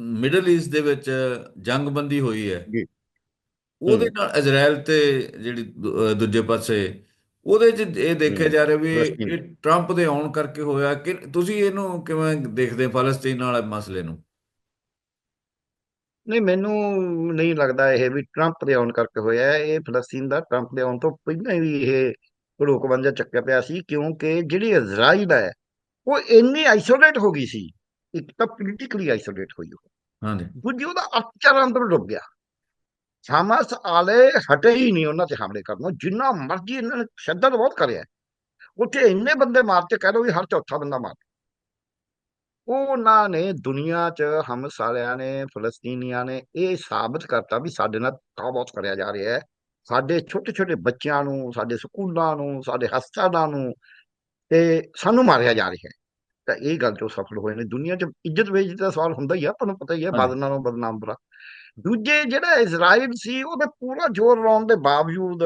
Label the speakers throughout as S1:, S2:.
S1: Middle East ਦੇ ਵਿੱਚ ਜੰਗਬੰਦੀ ਹੋਈ ਹੈ।
S2: ਜੀ।
S1: ਉਹਦੇ ਨਾਲ ਇਜ਼ਰਾਈਲ ਤੇ ਜਿਹੜੀ ਦੂਜੇ ਪਾਸੇ ਉਹਦੇ 'ਚ ਇਹ ਦੇਖਿਆ ਜਾ ਰਿਹਾ ਵੀ ਇਹ ਇਹ ਟਰੰਪ ਦੇ ਆਉਣ ਕਰਕੇ ਹੋਇਆ ਕਿ ਤੁਸੀਂ ਇਹਨੂੰ ਕਿਵੇਂ ਦੇਖਦੇ ਫਲਸਤੀਨ ਵਾਲੇ ਮਸਲੇ ਨੂੰ?
S2: ਨਹੀਂ ਮੈਨੂੰ ਨਹੀਂ ਲੱਗਦਾ ਇਹ ਵੀ ਟਰੰਪ ਦੇ ਆਉਣ ਕਰਕੇ ਹੋਇਆ। ਹੈ। ਇਹ ਫਲਸਤੀਨ ਦਾ ਟਰੰਪ ਦੇ ਆਉਣ ਤੋਂ ਪਹਿਲਾਂ ਵੀ ਇਹ ਜਿਹਾ ਚੱਕਿਆ ਪਿਆ ਸੀ ਕਿਉਂਕਿ ਜਿਹੜੀ ਇਜ਼ਰਾਈਲ ਹੈ ਉਹ ਇੰਨੀ ਆਈਸੋਲੇਟ ਹੋ ਗਈ ਸੀ। ਇੱਕ ਤਾਂ ਪੋਲੀਟੀਕਲੀ ਆਈਸੋਲੇਟ ਹੋਈ ਉਹ
S1: ਹਾਂਜੀ
S2: ਦੂਜੀ ਉਹਦਾ ਅਰਥਚਾਰ ਅੰਦਰ ਡੁੱਬ ਗਿਆ ਹਮਾਸ ਆਲੇ ਹਟੇ ਹੀ ਨਹੀਂ ਉਹਨਾਂ ਤੇ ਹਮਲੇ ਕਰਨੋਂ ਜਿੰਨਾ ਮਰਜ਼ੀ ਇਹਨਾਂ ਨੇ ਸ਼ੱਦਤ ਬਹੁਤ ਕਰਿਆ ਉੱਥੇ ਇੰਨੇ ਬੰਦੇ ਮਾਰਤੇ ਕਹਿ ਲਓ ਵੀ ਹਰ ਚੌਥਾ ਬੰਦਾ ਮਾਰ ਉਹਨਾਂ ਨੇ ਦੁਨੀਆ 'ਚ ਹਮ ਸਾਰਿਆਂ ਨੇ ਫਲਸਤੀਨੀਆਂ ਨੇ ਇਹ ਸਾਬਤ ਕਰਤਾ ਵੀ ਸਾਡੇ ਨਾਲ ਧੱਕਾ ਬਹੁਤ ਕਰਿਆ ਜਾ ਰਿਹਾ ਹੈ ਸਾਡੇ ਛੋਟੇ ਛੋਟੇ ਬੱਚਿਆਂ ਨੂੰ ਸਾਡੇ ਸਕੂਲਾਂ ਨੂੰ ਸਾਡੇ ਹਸਪਤਾਲਾਂ ਨੂੰ ਤੇ ਸਾਨੂੰ ਮਾਰਿਆ ਜਾ ਰਿਹਾ ਹੈ ਤਾਂ ਇਹ ਗੱਲ ਤੋਂ ਸਫਲ ਹੋਏ ਨੇ ਦੁਨੀਆ 'ਚ ਇੱਜ਼ਤ ਬੇਇੱਜ਼ਤੀ ਦਾ ਸਵਾਲ ਹੁੰਦਾ ਹੀ ਆ ਤੁਹਾਨੂੰ ਪਤਾ ਹੀ ਹੈ
S1: ਹਾਂਜੀ।
S2: ਬਾਦਲ ਨਾਲੋਂ ਬਦਨਾਮ ਬੁਰਾ ਦੂਜੇ ਜਿਹੜਾ ਇਜ਼ਰਾਈਲ ਸੀ ਉਹਦੇ ਪੂਰਾ ਜ਼ੋਰ ਲਾਉਣ ਦੇ ਬਾਵਜੂਦ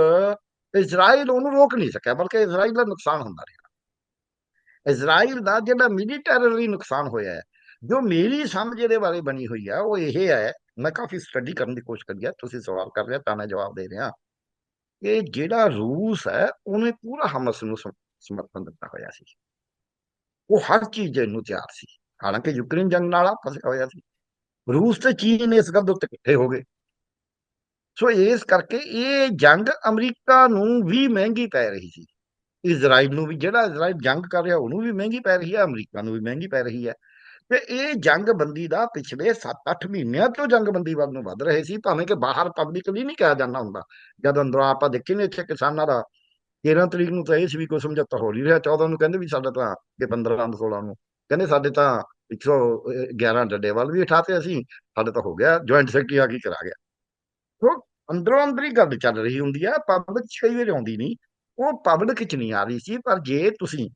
S2: ਇਜ਼ਰਾਈਲ ਉਹਨੂੰ ਰੋਕ ਨਹੀਂ ਸਕਿਆ ਬਲਕਿ ਇਜ਼ਰਾਈਲ ਦਾ ਨੁਕਸਾਨ ਹੁੰਦਾ ਰਿਹਾ। ਇਜ਼ਰਾਈਲ ਦਾ ਜਿਹੜਾ ਮਿਲੀਟੈਰਲੀ ਨੁਕਸਾਨ ਹੋਇਆ ਹੈ ਜੋ ਮੇਰੀ ਸਮਝ ਇਹਦੇ ਬਾਰੇ ਬਣੀ ਹੋਈ ਹੈ ਉਹ ਇਹ ਹੈ ਮੈਂ ਕਾਫੀ ਸਟੱਡੀ ਕਰਨ ਦੀ ਕੋਸ਼ਿਸ਼ ਕਰੀ ਹੈ ਤੁਸੀਂ ਸਵਾਲ ਕਰ ਰਹੇ ਤਾਂ ਮੈਂ ਜਵਾਬ ਦੇ ਰਿਹਾ। ਕਿ ਜਿਹੜਾ ਰੂਸ ਹੈ ਉਹਨੇ ਪੂਰਾ ਹਮਸ ਨੂੰ ਸਮ- ਸਮਰਥਨ ਦਿੱਤਾ ਹੋਇਆ ਸੀ। ਉਹ ਹਰ ਚੀਜ਼ ਨੂੰ ਤਿਆਰ ਸੀ। ਹਾਲਾਂਕਿ ਯੂਕਰੇਨ ਜੰਗ ਨਾਲ ਫਸਿਆ ਹੋਇਆ ਸੀ। ਰੂਸ ਤੇ ਚੀਨ ਇਸ ਗੱਲ ਦੇ ਉੱਤੇ ਇਕੱਠੇ ਹੋ ਗਏ। ਸੋ ਇਸ ਕਰਕੇ ਇਹ ਜੰਗ ਅਮਰੀਕਾ ਨੂੰ ਵੀ ਮਹਿੰਗੀ ਪੈ ਰਹੀ ਸੀ। ਇਜ਼ਰਾਈਲ ਨੂੰ ਵੀ, ਜਿਹੜਾ ਇਜ਼ਰਾਈਲ ਜੰਗ ਕਰ ਰਿਹਾ, ਉਹਨੂੰ ਵੀ ਮਹਿੰਗੀ ਪੈ ਰਹੀ ਹੈ, ਅਮਰੀਕਾ ਨੂੰ ਵੀ ਮਹਿੰਗੀ ਪੈ ਰਹੀ ਹੈ। ਤੇ ਇਹ ਜੰਗਬੰਦੀ ਦਾ ਪਿਛਲੇ 7-8 ਮਹੀਨਿਆਂ ਤੋਂ ਜੰਗਬੰਦੀ ਵੱਲ ਨੂੰ ਵੱਧ ਰਹੇ ਸੀ। ਭਾਵੇਂ ਕਿ ਬਾਹਰ ਪਬਲਿਕਲੀ ਨਹੀਂ ਕਿਹਾ ਜਾਂਦਾ ਹੁੰਦਾ। ਜਦ ਅੰਦਰ ਆਪਾਂ ਦੇਖੀ ਨੇ ਇੱਥੇ ਕਿਸਾਨਾਂ ਦਾ 13 ਤਰੀਕ ਨੂੰ ਤਾਂ ਇਹ ਸੀ ਵੀ ਕੋਈ ਸਮਝੌਤਾ ਹੋ ਨਹੀਂ ਰਿਹਾ। 14 ਨੂੰ ਕਹਿੰਦੇ ਵੀ ਸਾਡਾ ਤਾਂ ਕਿ 15 ਨੂੰ 16 ਨੂੰ। ਕਹਿੰਦੇ ਸਾਡੇ ਤਾਂ 111 ਡੱਡੇ ਵੱਲ ਵੀ ਉਠਾਤੇ ਅਸੀਂ ਸਾਡੇ ਤਾਂ ਹੋ ਗਿਆ। ਜੁਆਇੰਟ ਸੈਕਟਰੀ ਆ ਕੀ ਕਰਾ ਗਿਆ। ਸੋ ਅੰਦਰੋਂ ਅੰਦਰੀ ਗੱਲ ਚੱਲ ਰਹੀ ਹੁੰਦੀ ਆ ਪਬਲਿਕ ਕਈ ਵਾਰ ਆਉਂਦੀ ਨਹੀਂ। ਉਹ ਪਬਲਿਕ ਚ ਨਹੀਂ ਆ ਰਹੀ ਸੀ ਪਰ ਜੇ ਤੁਸੀਂ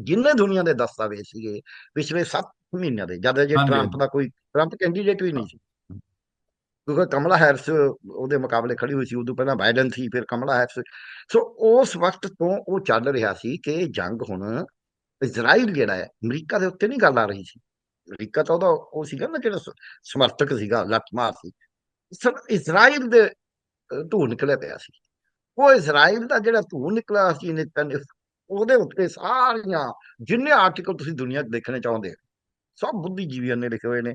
S2: ਜਿੰਨੇ ਦੁਨੀਆ ਦੇ ਦਸਤਾਵੇਜ਼ ਸੀਗੇ ਪਿਛਲੇ 7 ਮਹੀਨਿਆਂ ਦੇ ਜਦ ਜੇ ਟਰੰਪ ਦਾ ਕੋਈ ਟਰੰਪ ਕੈਂਡੀਡੇਟ ਵੀ ਨਹੀਂ ਸੀ। ਕਿਉਂਕਿ ਕਮਲਾ ਹੈਰਿਸ ਉਹਦੇ ਮੁਕਾਬਲੇ ਖੜੀ ਹੋਈ ਸੀ ਉਦੋਂ ਪਹਿਲਾਂ ਬਾਈਡਨ ਸੀ ਫਿਰ ਕਮਲਾ ਹੈਰਿਸ। ਸੋ ਉਸ ਵਕਤ ਤੋਂ ਉਹ ਚੱਲ ਰਿਹਾ ਸੀ ਕਿ ਜੰਗ ਹੁਣ ਇਜ਼ਰਾਈਲ ਜਿਹੜਾ ਹੈ ਅਮਰੀਕਾ ਦੇ ਉੱਤੇ ਨਹੀਂ ਗੱਲ ਆ ਰਹੀ ਸੀ। ਅਮਰੀਕਾ ਤਾਂ ਉਹਦਾ ਉਹ ਸੀਗਾ ਨਾ ਜਿਹੜਾ ਸਮਰਥਕ ਸੀਗਾ ਲੱਟਮਾਰ ਸੀ। ਇਸ- ਇਜ਼ਰਾਈਲ ਦੇ ਧੂ ਨਿਕਲਿਆ ਪਿਆ ਸੀ। ਉਹ ਇਜ਼ਰਾਈਲ ਦਾ ਜਿਹੜਾ ਧੂ ਨਿਕਲਿਆ ਸੀ ਉਹਦੇ ਉੱਤੇ ਸਾਰੀਆਂ ਜਿੰਨੇ ਆਰਟੀਕਲ ਤੁਸੀਂ ਦੁਨੀਆ 'ਚ ਦੇਖਣੇ ਚਾਹੁੰਦੇ ਹੋ, ਸਭ ਬੁੱਧੀਜੀਵੀਆਂ ਨੇ ਲਿਖੇ ਹੋਏ ਨੇ।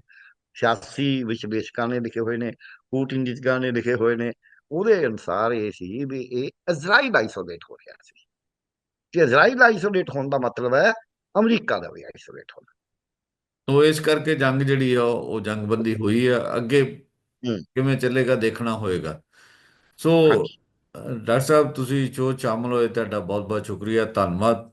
S2: ਸਿਆਸੀ ਵਿਸ਼ਲੇਸ਼ਕਾਂ ਨੇ ਲਿਖੇ ਹੋਏ ਨੇ ਕੂਟਨੀਤਿਕਾਂ ਨੇ ਲਿਖੇ ਹੋਏ ਨੇ ਉਹਦੇ ਅਨੁਸਾਰ ਇਹ ਸੀ ਵੀ ਇਹ ਇਜ਼ਰਾਈਲ ਆਈਸੋਲੇਟ ਹੋ ਰਿਹਾ ਸੀ। ਤੇ ਇਜ਼ਰਾਈਲ ਆਈਸੋਲੇਟ ਹੋਣ ਦਾ ਮਤਲਬ ਹੈ ਅਮਰੀਕਾ ਦਾ ਵੀ ਆਈਸੋਲੇਟ ਹੋਣਾ।
S1: ਤੋ ਇਸ ਕਰਕੇ ਜੰਗ ਜਿਹੜੀ ਆ ਉਹ ਜੰਗਬੰਦੀ ਹੋਈ ਆ ਅੱਗੇ ਕਿਵੇਂ ਚੱਲੇਗਾ ਦੇਖਣਾ ਹੋਏਗਾ। ਸੋ ਡਾਕਟਰ ਸਾਹਿਬ ਤੁਸੀਂ ਜੋ ਸ਼ਾਮਲ ਹੋਏ ਤੁਹਾਡਾ ਬਹੁਤ ਬਹੁਤ ਸ਼ੁਕਰੀਆ ਧੰਨਵਾਦ।